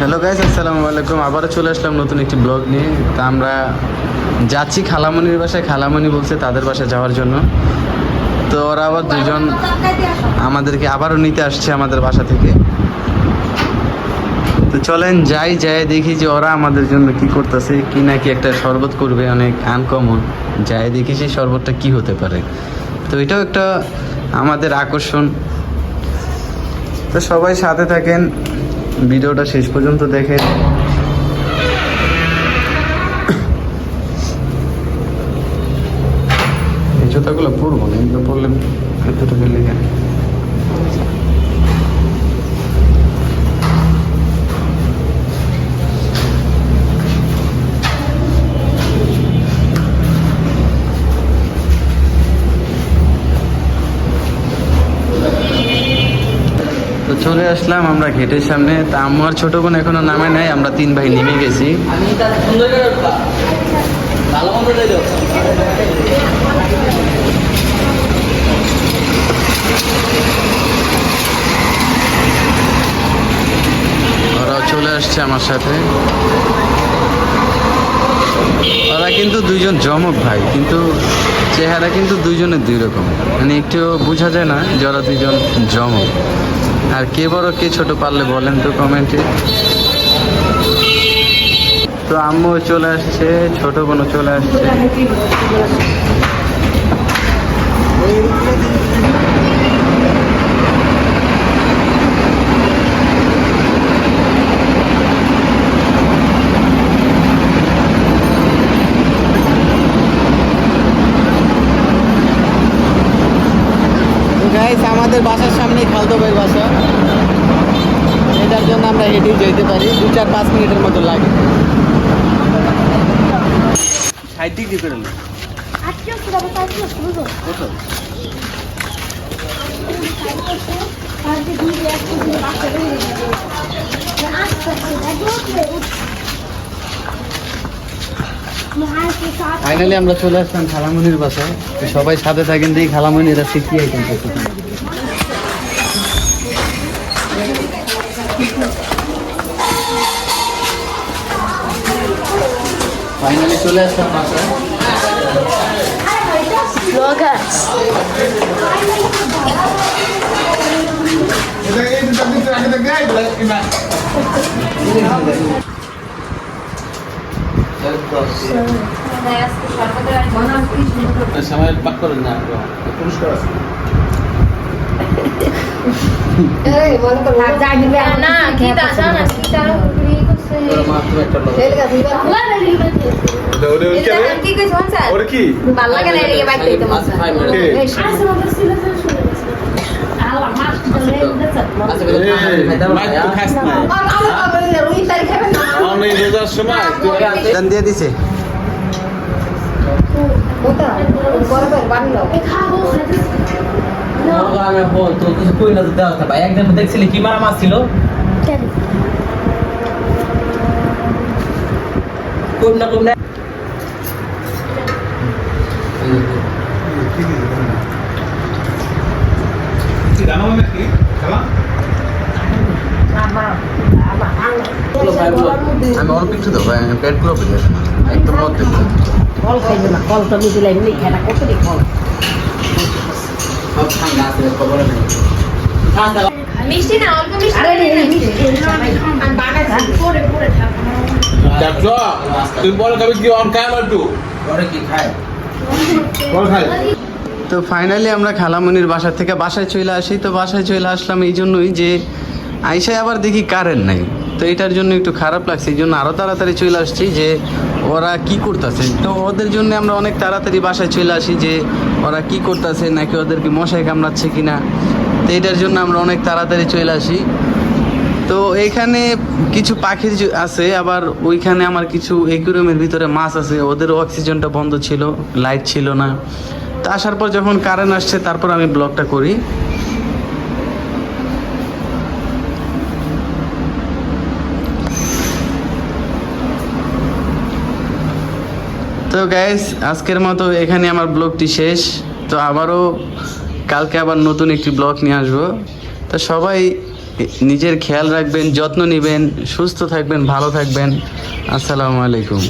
Hello guys আসসালামু আলাইকুম। আবারও চলে আসলাম নতুন একটি ব্লগ নিয়ে। তা আমরা যাচ্ছি খালামণির বাসায়। খালামণি বলছে তাদের বাসায় যাওয়ার জন্য। তো ওরা আবার দুজন আমাদেরকে আবারও নিতে আসছে আমাদের বাসা থেকে। তো চলেন যাই যাই দেখি যে ওরা আমাদের জন্য কি করতেছে, কি নাকি একটা শরবত করবে, অনেক আনকমন যাই দেখি সেই শরবতটা কি হতে পারে। তো এটাও একটা আমাদের আকর্ষণ। তো সবাই সাথে থাকেন। ভিডিওটা শেষ পর্যন্ত দেখেন। এই জুতাগুলো পরবো না এগুলো পরলে ভেতরে গেলে তো চলে আসলাম আমরা গেটের সামনে। তা আমার ছোট বোন এখনও নামে নাই আমরা তিন ভাই নেমে গেছি। ওরাও চলে আসছে আমার সাথে। ওরা কিন্তু দুইজন জমক ভাই কিন্তু চেহারা কিন্তু দুইজনের দুই রকম। মানে একটু বোঝা যায় না যে ওরা দুইজন জমক আর কে বড়, কে ছোট পারলে বলেন তো কমেন্টে। তো আম্মু চলে আসছে, ছোট বোনও চলে আসছে। গাইস আমাদের বাসার সামনে খালতো ভাইয়ের বাসা। এটার জন্য আমরা হেঁটে যেতে পারি। দু চার পাঁচ মিনিটের মতো লাগে। করে ফাইনালি আমরা চলে আসলাম খালামনির বাসায়। সবাই সাথে থাকেন দেখি খালামনিরা শিখি আইটেম ফাইনালি চলে আসলাম বাসায়। ব্লগার্স সময় পাক করেন না পুরস্কার আছে দিয়ে দিছে তো ভাই, একদিন দেখছিলি কি মারা মাছ ছিল কম না কম না। আমি অল্প একটু দেবো একদম কল খাইবে না মিষ্টি অল্প মিষ্টি আরে দেখছ? তুই বল কবি কি অন খায় পরে কি খায়? বল খায়। তো ফাইনালি আমরা খালামনির বাসা থেকে বাসায় চলে আসি। তো বাসায় চলে আসলাম এই জন্যই যে আইসায় আবার দেখি কারেন্ট নাই। তো এটার জন্য একটু খারাপ লাগছে, এই জন্য আরও তাড়াতাড়ি চলে আসছি যে ওরা কি করতেছে। তো ওদের জন্য আমরা অনেক তাড়াতাড়ি বাসায় চলে আসি যে ওরা কি করতেছে, নাকি ওদেরকে মশাই কামড়াচ্ছে কি না তো এটার জন্য আমরা অনেক তাড়াতাড়ি চলে আসি। তো এখানে কিছু পাখির আছে, আবার ওইখানে আমার কিছু একুরিয়ামের ভিতরে মাছ আছে ওদের অক্সিজেনটা বন্ধ ছিল, লাইট ছিল না। তো আসার পর যখন কারেন্ট আসছে, তারপর আমি ব্লগটা করি। তো গ্যাস আজকের মতো এখানে আমার ব্লগটি শেষ। তো আবারও কালকে আবার নতুন একটি ব্লগ নিয়ে আসব। তো সবাই নিজের খেয়াল রাখবেন, যত্ন নেবেন, সুস্থ থাকবেন, ভালো থাকবেন। আসসালামু আলাইকুম।